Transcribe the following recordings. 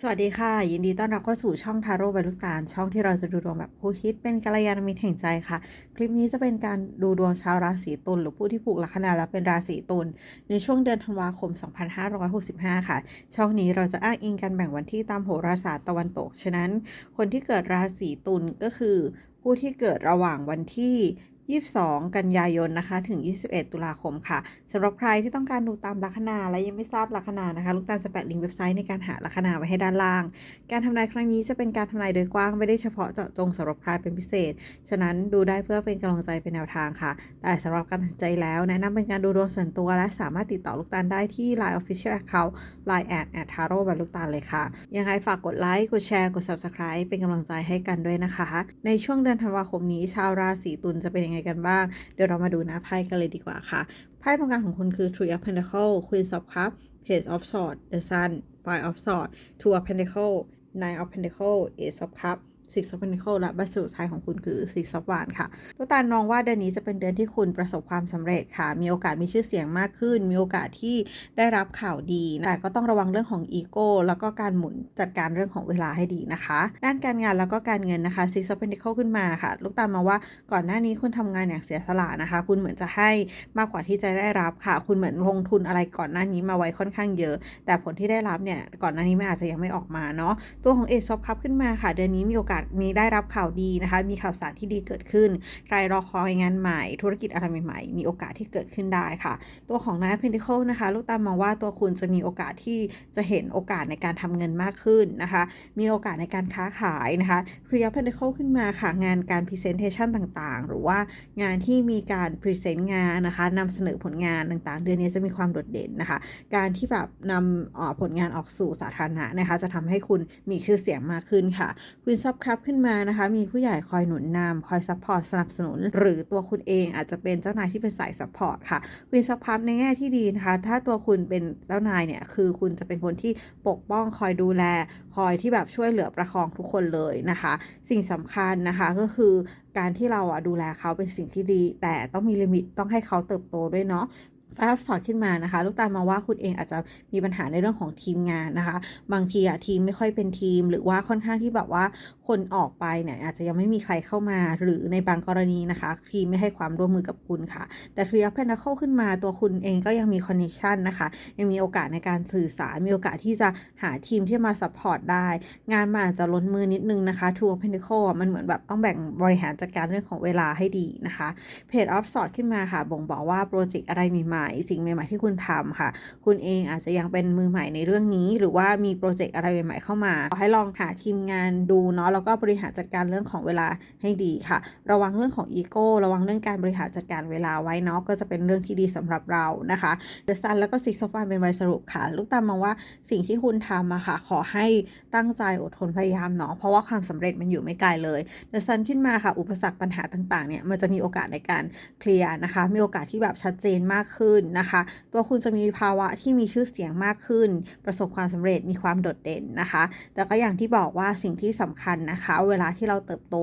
สวัสดีค่ะ ยินดีต้อนรับเข้าสู่ช่องทาโร่ใบลูกตาล ช่องที่เราจะดูดวงแบบคู่คิดเป็นกัลยาณมิตรแห่งใจค่ะ คลิปนี้จะเป็นการดูดวงชาวราศีตุลหรือผู้ที่ผูกลัคนาและเป็นราศีตุลในช่วงเดือนธันวาคม 2565 ค่ะ ช่องนี้เราจะอ้างอิงการแบ่งวันที่ตามโหราศาสตร์ตะวันตก ฉะนั้น คนที่เกิดราศีตุลก็คือผู้ที่เกิดระหว่างวันที่ 22 กันยายนนะคะ ถึง 21 ตุลาคมค่ะสำหรับใครที่ต้องการดูตามลัคนาและยังไม่ทราบลัคนานะคะ ลูกตาลจะแปะลิงก์เว็บไซต์ในการหาลัคนาไว้ให้ด้านล่าง การทำนายครั้งนี้จะเป็นการทำนายโดยกว้างไม่ได้เฉพาะเจาะจงสำหรับใครเป็นพิเศษ ฉะนั้นดูได้เพื่อเป็นกำลังใจเป็นแนวทางค่ะ แต่สำหรับการตัดสินใจแล้วแนะนำเป็นการดูดวงส่วนตัวและสามารถติดต่อลูกตาลได้ที่ Line Official Account Line แอดแอดทาโร่แบบลูกตาลเลยค่ะ ยังไงฝากกดไลค์กดแชร์กด Subscribe เป็นกำลังใจให้กันด้วยนะคะ ในช่วงเดือนธันวาคมนี้ชาวราศีตุลจะเป็นยังไงไงกันบ้าง เดี๋ยวเรามาดูหน้าไพ่กันเลยดีกว่าค่ะ ไพ่ตรงกลางของคุณคือ Three of Pentacles Queen of Cups Page of Swords The Sun Five of Swords Two of Pentacles Nine of Pentacles Ace of Cups Six of Pentacles และใบสุดท้ายของคุณคือ Six of Wands ค่ะตุกตาลมองว่าเดือนนี้จะเป็นเดือนที่คุณประสบความสำเร็จค่ะ มีโอกาสมีชื่อเสียงมากขึ้น มีโอกาสที่ได้รับข่าวดี แต่ก็ต้องระวังเรื่องของอีโก้แล้วก็การหมุนจัดการเรื่องของเวลาให้ดีนะคะ ด้านการงานแล้วก็การเงินนะคะ Six of Pentacles ขึ้นมาค่ะ ลูกตาลมาว่าก่อนหน้านี้คุณทำงานอย่างเสียสละนะคะ คุณเหมือนจะให้มากกว่าที่จะได้รับค่ะ คุณเหมือนลงทุนอะไรก่อนหน้านี้มาไว้ค่อนข้างเยอะ แต่ผลที่ได้รับเนี่ยก่อนหน้านี้มันอาจจะยังไม่ออกมาเนาะตัวของเอซอฟคัพขึ้นมาค่ะ เดือนนี้มีโอกาสมีได้รับข่าวดีนะคะ มีข่าวสารที่ดีเกิดขึ้น ใครรอคอยงานใหม่ ธุรกิจอะไรใหม่ๆ มีโอกาสที่เกิดขึ้นได้ค่ะ ตัวของนายเพน t ิเคิลนะคะ ลูกตามมองว่าตัวคุณจะมีโอกาสที่จะเห็นโอกาสในการทำเงินมากขึ้นนะคะ มีโอกาสในการค้าขายนะคะพรี e เพน t ิเคิลขึ้นมาค่ะ งานการพรีเซนเทชันต่างๆ หรือว่างานที่มีการพรีเซนต์งานนะคะนำเสนอผลงานต่างๆ เดือนนี้จะมีความโดดเด่นนะคะ การที่แบบนำเอ่อผลงานออกสู่สาธารณะนะคะ จะทำให้คุณมีชื่อเสียงมากขึ้นค่ะ คุณซับคับขึ้นมานะคะ มีผู้ใหญ่คอยหนุนนำคอยซัพพอร์ตสนับสนุน หรือตัวคุณเองอาจจะเป็นเจ้านายที่เป็นสายซัพพอร์ตค่ะคุณซับคับในแง่ที่ดีนะคะ ถ้าตัวคุณเป็นเจ้านายเนี่ย คือคุณจะเป็นคนที่ปกป้องคอยดูแล คอยที่แบบช่วยเหลือประคองทุกคนเลยนะคะ สิ่งสำคัญนะคะก็คือการที่เราอะดูแลเขาเป็นสิ่งที่ดี แต่ต้องมีลิมิตต้องให้เขาเติบโตด้วยเนาะ ไฟอัพสอดขึ้นมานะคะ ลูกตาลมาว่าคุณเองอาจจะมีปัญหาในเรื่องของทีมงานนะคะ บางทีอะทีมไม่ค่อยเป็นทีม หรือว่าค่อนข้างที่แบบว่าคนออกไปเนี่ยอาจจะยังไม่มีใครเข้ามา หรือในบางกรณีนะคะ ทีมไม่ให้ความร่วมมือกับคุณค่ะ แต่ทรีอัพเพนเข้าขึ้นมาตัวคุณเองก็ยังมีคอนเนคชันนะคะ ยังมีโอกาสในการสื่อสาร มีโอกาสที่จะหาทีมที่มาซัพพอร์ตได้ งานมันอาจจะล้นมือนิดนึงนะคะทัวร์เพน a คมันเหมือนแบบต้องแบ่งบริหารจัดการเรื่องของเวลาให้ดีนะคะเพจออฟสอดขึ้นมาค่ะ บ่งบอกว่าโปรเจกต์อะไรใหม่ๆ สิ่งใหม่ๆที่คุณทำค่ะ คุณเองอาจจะยังเป็นมือใหม่ในเรื่องนี้ หรือว่ามีโปรเจกต์อะไรใหม่ๆเข้ามาขอให้ลองหาทีมงานดูเนาะแล้วก็บริหารจัดการเรื่องของเวลาให้ดีค่ะ ระวังเรื่องของอีโก้ระวังเรื่องการบริหารจัดการเวลาไว้เนาะก็จะเป็นเรื่องที่ดีสำหรับเรานะคะเดอะซันแล้วก็ซิกซ์ฟานเป็นใบสรุปค่ะ ลูกตามมองว่าสิ่งที่คุณทำอะค่ะ ขอให้ตั้งใจอดทนพยายามเนาะเพราะว่าความสำเร็จมันอยู่ไม่ไกลเลยเดอะซันขึ้นมาค่ะ อุปสรรคปัญหาต่างๆเนี่ยมันจะมีโอกาสในการเคลียร์นะคะ มีโอกาสที่แบบชัดเจนมากขึ้นนะคะ ตัวคุณจะมีภาวะที่มีชื่อเสียงมากขึ้น ประสบความสำเร็จมีความโดดเด่นนะคะ แต่ก็อย่างที่บอกว่าสิ่งที่สำคัญนะคะ เวลาที่เราเติบโต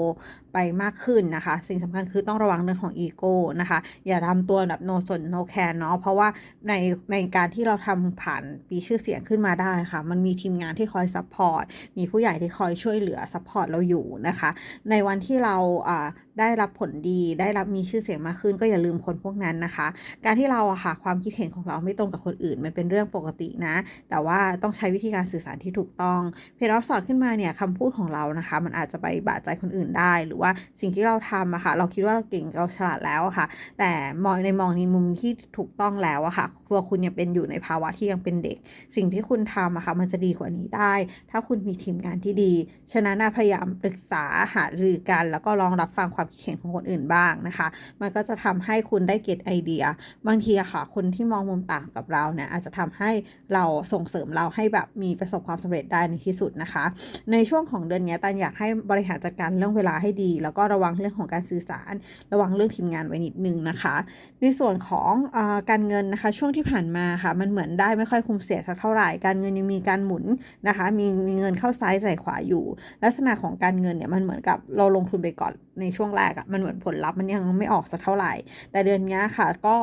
ไปมากขึ้นนะคะ สิ่งสำคัญคือต้องระวังเรื่องของอีโก้นะคะ อย่าทำตัวแบบโนสนโนแคร์เนาะเพราะว่าในในการที่เราทำผ่านปีชื่อเสียงขึ้นมาได้ค่ะ มันมีทีมงานที่คอยซัพพอร์ตมีผู้ใหญ่ที่คอยช่วยเหลือซัพพอร์ตเราอยู่นะคะ ในวันที่เราอ่าได้รับผลดีได้รับมีชื่อเสียงมากขึ้น ก็อย่าลืมคนพวกนั้นนะคะ การที่เราอะค่ะความคิดเห็นของเราไม่ตรงกับคนอื่น มันเป็นเรื่องปกตินะ แต่ว่าต้องใช้วิธีการสื่อสารที่ถูกต้อง เพจออฟสอดขึ้นมาเนี่ยคำพูดของเรานะคะ มันอาจจะไปบาดใจคนอื่นได้หรือว่าสิ่งที่เราทำอะค่ะเราคิดว่าเราเก่งเราฉลาดแล้วค่ะ แต่มองในมองในมุมที่ถูกต้องแล้วอะค่ะตัวคุณยังเป็นอยู่ในภาวะที่ยังเป็นเด็ก สิ่งที่คุณทำอะค่ะมันจะดีกว่านี้ได้ ถ้าคุณมีทีมงานที่ดี ฉะนั้นพยายามปรึกษาหารือกัน แล้วก็ลองรับฟังความคิดเห็นของคนอื่นบ้างนะคะ มันก็จะทำให้คุณได้เก็ตไอเดีย บางทีอะค่ะ คนที่มองมุมต่างกับเราเนี่ยอาจจะทำให้เราส่งเสริมเราให้แบบมีประสบความสำเร็จได้ในที่สุดนะคะ ในช่วงของเดือนนี้ตันอยากให้บริหารจัดการเรื่องเวลาให้ดีแล้วก็ระวังเรื่องของการสื่อสาร ระวังเรื่องทีมงานไว้นิดนึงนะคะ ในส่วนของอการเงินนะคะช่วงที่ผ่านมาค่ะมันเหมือนได้ไม่ค่อยคุ้มเสียสักเท่าไหร่การเงินยังมีการหมุนนะคะมีมีเงินเข้าซ้ายใส่ขวาอยู่ ลักษณะของการเงินเนี่ยมันเหมือนกับเราลงทุนไปก่อนในช่วงแรกอะมันเหมือนผลลัพธ์มันยังไม่ออกสักเท่าไหร่ แต่เดือนนี้ค่ะก็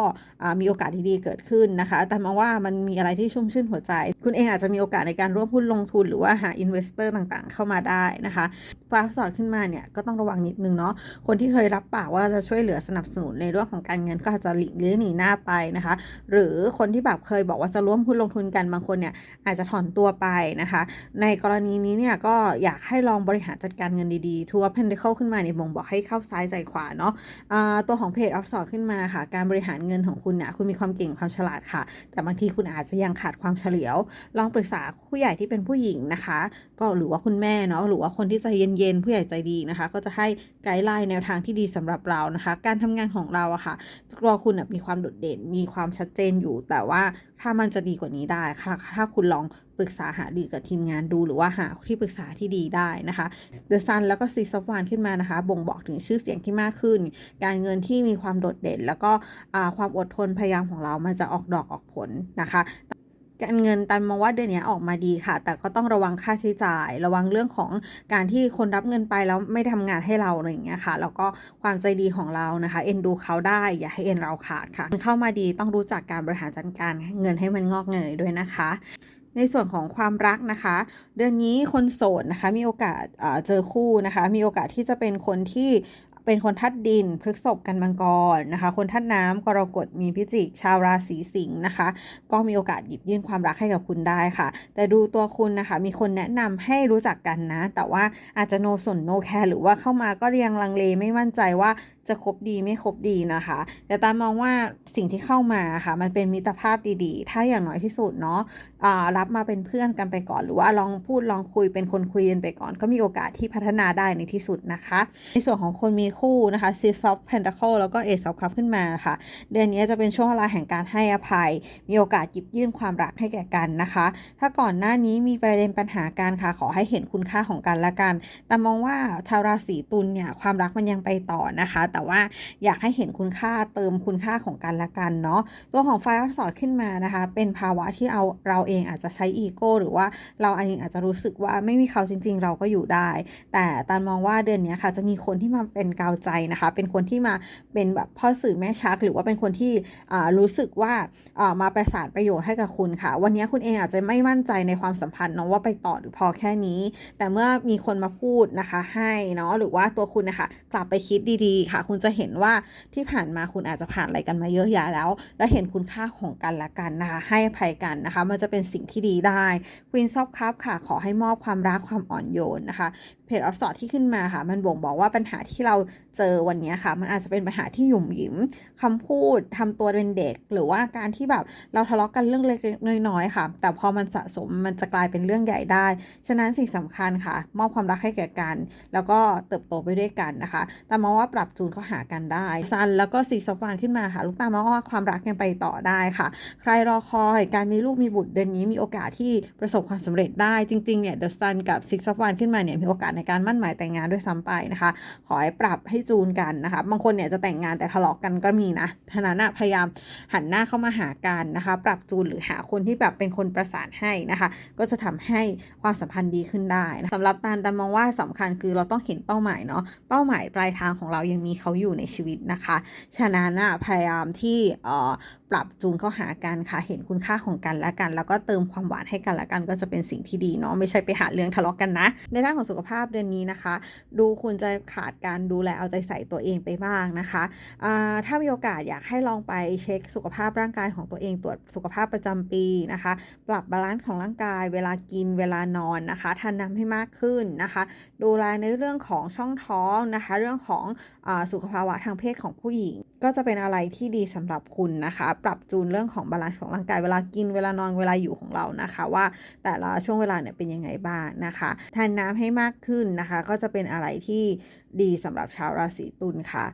มีโอกาสดีๆเกิดขึ้นนะคะ แต่มาว่ามันมีอะไรที่ชุ่มชื่นหัวใจ คุณเองอาจจะมีโอกาสในการร่วมหุ้นลงทุนหรือว่าหาอินเวสเตอร์ต่างๆ เข้ามาได้นะคะฟ้าสอดขึ้นมาเนี่ยก็ต้องระวังนิดนึงเนาะคนที่เคยรับปากว่าจะช่วยเหลือสนับสนุนในเรื่องของการเงินก็อาจจะหลีกเลี่ยงหนีหน้าไปนะคะ หรือคนที่แบบเคยบอกว่าจะร่วมหุ้นลงทุนกันบางคนเนี่ยอาจจะถอนตัวไปนะคะ ในกรณีนี้เนี่ยก็อยากให้ลองบริหารจัดการเงินดีๆทัวร์เพนเดเคิลขึ้นมาเนี่ยบ่งบอกให้เข้าซ้ายใจขวาเนาะอ่าตัวของเพจอัพสอดขึ้นมาค่ะ การบริหารเงินของคุณเนี่ยคุณมีความเก่งความฉลาดค่ะ แต่บางทีคุณอาจจะยังขาดความเฉลียว ลองปรึกษาผู้ใหญ่ที่เป็นผู้หญิงนะคะ ก็หรือว่าคุณแม่เนาะหรือว่าคนที่ใจเย็นๆผู้ใหญ่ใจดีนะคะ ก็จะให้ไกด์ไลน์แนวทางที่ดีสำหรับเรานะคะ การทำงานของเราอะค่ะตัวคุณมีความโดดเด่นมีความชัดเจนอยู่ แต่ว่าถ้ามันจะดีกว่านี้ได้ค่ะ ถ้าคุณลองปรึกษาหารือกับทีมงานดูหรือว่าหาที่ปรึกษาที่ดีได้นะคะ The Sun แล้วก็ Six of Wands ขึ้นมานะคะ บ่งบอกถึงชื่อเสียงที่มากขึ้น การเงินที่มีความโดดเด่น แล้วก็ความอดทนพยายามของเรามันจะออกดอกออกผลนะคะ การเงินตันมองว่าเดือนนี้ออกมาดีค่ะ แต่ก็ต้องระวังค่าใช้จ่าย ระวังเรื่องของการที่คนรับเงินไปแล้วไม่ทำงานให้เราอะไรอย่างเงี้ยค่ะ แล้วก็ความใจดีของเรานะคะ เอ็นดูเขาได้อย่าให้เอ็นเราขาดค่ะเข้ามาดีต้องรู้จักการบริหารจัดการเงินให้มันงอกเงยด้วยนะคะในส่วนของความรักนะคะ เดือนนี้คนโสดนะคะมีโอกาสเจอคู่นะคะ มีโอกาสที่จะเป็นคนที่ เป็นคนทัดดินพฤกษบกันมังกรนะคะ คนทัดน้ำกรกฎมีพิจิก ชาวราศีสิงห์นะคะ ก็มีโอกาสหยิบยื่นความรักให้กับคุณได้ค่ะ แต่ดูตัวคุณนะคะ มีคนแนะนำให้รู้จักกันนะ แต่ว่าอาจจะโนสนโนแคร์หรือว่าเข้ามาก็ยังลังเลไม่มั่นใจว่า จะคบดีไม่คบดีนะคะ แต่ตามมองว่าสิ่งที่เข้ามาค่ะมันเป็นมิตรภาพดีๆ ถ้าอย่างน้อยที่สุดเนาะอ่ารับมาเป็นเพื่อนกันไปก่อน หรือว่าลองพูดลองคุยเป็นคนคุยกันไปก่อน ก็มีโอกาสที่พัฒนาได้ในที่สุดนะคะ ในส่วนของคนมีคู่นะคะ Six of Pentacle แล้วก็ Ace of Cups ขึ้นมาค่ะ เดือนนี้จะเป็นช่วงเวลาแห่งการให้อภัย มีโอกาสหยิบยื่นความรักให้แก่กันนะคะ ถ้าก่อนหน้านี้มีประเด็นปัญหาการค่ะขอให้เห็นคุณค่าของกันและกัน แต่มองว่าชาวราศีตุลเนี่ยความรักมันยังไปต่อนะคะแต่ว่าอยากให้เห็นคุณค่าเติมคุณค่าของกันและกันเนาะตัวของไฟอัพสอดขึ้นมานะคะ เป็นภาวะที่เอาเราเองอาจจะใช้อีโก้หรือว่าเราเองอาจจะรู้สึกว่าไม่มีเขาจริง ๆ เราก็อยู่ได้ แต่ตานมองว่าเดือนนี้ค่ะจะมีคนที่มาเป็นกาวใจนะคะ เป็นคนที่มาเป็นแบบพ่อสื่อแม่ชัก หรือว่าเป็นคนที่รู้สึกว่าอ่ามาประสานประโยชน์ให้กับคุณค่ะ วันนี้คุณเองอาจจะไม่มั่นใจในความสัมพันธ์เนาะว่าไปต่อหรือพอแค่นี้ แต่เมื่อมีคนมาพูดนะคะให้เนาะหรือว่าตัวคุณนะคะกลับไปคิดดีๆค่ะคุณจะเห็นว่าที่ผ่านมาคุณอาจจะผ่านอะไรกันมาเยอะแยะแล้ว และเห็นคุณค่าของกันและกันนะคะให้อภัยกันนะคะ มันจะเป็นสิ่งที่ดีได้ Queen of Cup ค่ะขอให้มอบความรักความอ่อนโยนนะคะ เพจอัพสอดที่ขึ้นมาค่ะ มันบ่งบอกว่าปัญหาที่เราเจอวันนี้ค่ะ มันอาจจะเป็นปัญหาที่หยุ่มหยิมคำพูดทำตัวเป็นเด็ก หรือว่าการที่แบบเราทะเลาะกันเรื่องเล็กๆน้อยๆค่ะ แต่พอมันสะสมมันจะกลายเป็นเรื่องใหญ่ได้ ฉะนั้นสิ่งสำคัญค่ะ มอบความรักให้แก่กัน แล้วก็เติบโตไปด้วยกันนะคะ แต่มองว่าปรับจูนเข้าหากันได้ซันแล้วก็สีสวานขึ้นมาค่ะลูกตามองว่าความรักยังไปต่อได้ค่ะ ใครรอคอยการมีลูกมีบุตรเดือนนี้มีโอกาสที่ประสบความสำเร็จได้จริงๆเนี่ยเดอะซันกับซิกซ์วานขึ้นมาเนี่ยมีโอกาสในการมั่นหมายแต่งงานด้วยซ้ำไปนะคะ ขอให้ปรับให้จูนกันนะคะ บางคนเนี่ยจะแต่งงานแต่ทะเลาะกันก็มีนะฉะนั้นะพยายามหันหน้าเข้ามาหากันนะคะ ปรับจูนหรือหาคนที่แบบเป็นคนประสานให้นะคะ ก็จะทำให้ความสัมพันธ์ดีขึ้นได้นะสำหรับตาลตามองว่าสำคัญคือเราต้องเห็นเป้าหมายเนาะเป้าหมายปลายทางของเรายังมีเขาอยู่ในชีวิตนะคะ ฉะนั้นพยายามที่เอ่อปรับจูนเข้าหากันค่ะ เห็นคุณค่าของกันและกัน แล้วก็เติมความหวานให้กันและกันก็จะเป็นสิ่งที่ดีเนาะไม่ใช่ไปหาเรื่องทะเลาะกันนะ ในด้านของสุขภาพเดือนนี้นะคะ ดูคุณจะขาดการดูแลเอาใจใส่ตัวเองไปบ้างนะคะถ้ามีโอกาสอยากให้ลองไปเช็คสุขภาพร่างกายของตัวเองตรวจสุขภาพประจำปีนะคะ ปรับบาลานซ์ของร่างกาย เวลากินเวลานอนนะคะทานน้ำให้มากขึ้นนะคะ ดูแลในเรื่องของช่องท้องนะคะ เรื่องของอสุขภาวะทางเพศของผู้หญิง ก็จะเป็นอะไรที่ดีสำหรับคุณนะคะ ปรับจูนเรื่องของบาลานซ์ของร่างกายเวลากินเวลานอนเวลาอยู่ของเรานะคะ ว่าแต่ละช่วงเวลาเนี่ยเป็นยังไงบ้างนะคะทานน้ำให้มากขึ้นนะคะ ก็จะเป็นอะไรที่ดีสำหรับชาวราศีตุลค่ะ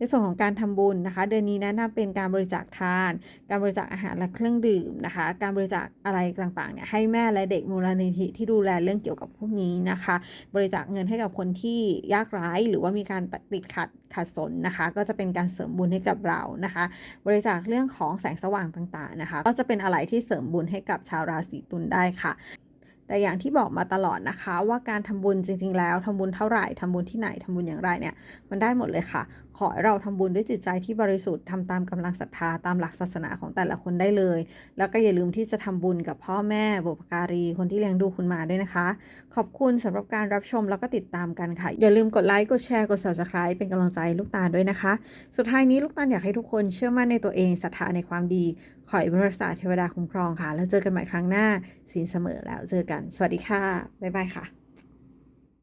ในส่วนของการทำบุญนะคะ เดือนนี้แนะนำเป็นการบริจาคทาน การบริจาคอาหารและเครื่องดื่มนะคะ การบริจาคอะไรต่างๆเนี่ยให้แม่และเด็กมูลนิธิที่ดูแลเรื่องเกี่ยวกับพวกนี้นะคะ บริจาคเงินให้กับคนที่ยากไร้หรือว่ามีการติดขัดขัดสนนะคะ ก็จะเป็นการเสริมบุญให้กับเรานะคะ บริจาคเรื่องของแสงสว่างต่างๆนะคะ ก็จะเป็นอะไรที่เสริมบุญให้กับชาวราศีตุลได้ค่ะ แต่อย่างที่บอกมาตลอดนะคะ ว่าการทำบุญจริง ๆ แล้วทำบุญเท่าไหร่ทำบุญที่ไหนทำบุญอย่างไรเนี่ยมันได้หมดเลยค่ะ ขอให้เราทำบุญด้วยจิตใจที่บริสุทธิ์ทำตามกำลังศรัทธาตามหลักศาสนาของแต่ละคนได้เลย แล้วก็อย่าลืมที่จะทำบุญกับพ่อแม่บุพการีคนที่เลี้ยงดูคุณมาด้วยนะคะ ขอบคุณสำหรับการรับชมแล้วก็ติดตามกันค่ะ อย่าลืมกดไลค์กดแชร์กด subscribe เป็นกำลังใจลูกตาลด้วยนะคะ สุดท้ายนี้ลูกตาลอยากให้ทุกคนเชื่อมั่นในตัวเองศรัทธาในความดี ขออิบริษัทเทวดาคุ้มครองค่ะ แล้วเจอกันใหม่ครั้งหน้าศีลเสมอแล้วเจอกัน สวัสดีค่ะ บ๊ายบายค่ะ